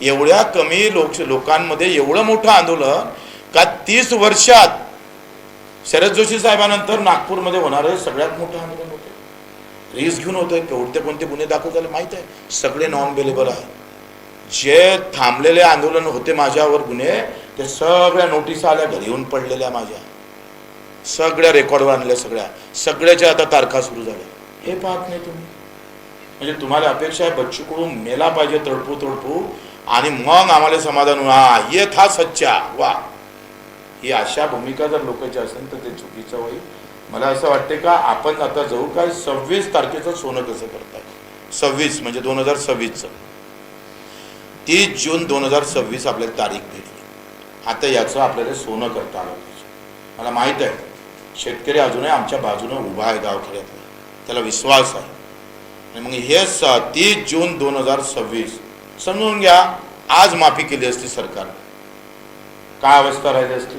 एवढ्या कमी लोक लोकांमध्ये एवढं मोठं आंदोलन का तीस वर्षात शरद जोशी साहेबांनंतर नागपूरमध्ये होणारं सगळ्यात मोठं आंदोलन होतं. रिस्क घेऊन होतं कोणते कोणते गुन्हे दाखल झाले माहीत आहे? सगळे नॉन अवेलेबल आहे जे थांबलेले आंदोलन होते माझ्यावर गुन्हे ते सगळ्या नोटीस आल्या घरी येऊन पडलेल्या माझ्या. सगळ्या रेकॉर्डवर आणल्या सगळ्या. सगळ्याच्या आता तारखा सुरू झाल्या. हे पाहत नाही तुम्ही. म्हणजे तुम्हाला अपेक्षा आहे बच्चू कडून मेला पाहिजे तडपू तडपू आणि मग आम्हाला समाधान होईल. हा ये था सच्चा. वा. ही अशा भूमिका जर लोकांची असेल तर ते चुकीचं होईल. मला असं वाटते का आपण आता जाऊ काय सव्वीस तारखेचं सोनं कसं करताय सव्वीस म्हणजे दोन हजार सव्वीसचं. तीस जून दोन हजार सव्वीस आपल्याला तारीख भेटली. आता याचं आपल्याला सोनं करता आलं पाहिजे. मला माहीत आहे शेतकरी अजूनही आमच्या बाजूने उभा आहे गावखेड्यातला. त्याला विश्वास आहे. आणि मग हे स तीस जून दोन हजार सव्वीस समजून घ्या आज माफी केली असती सरकार काय अवस्था राहिली असती?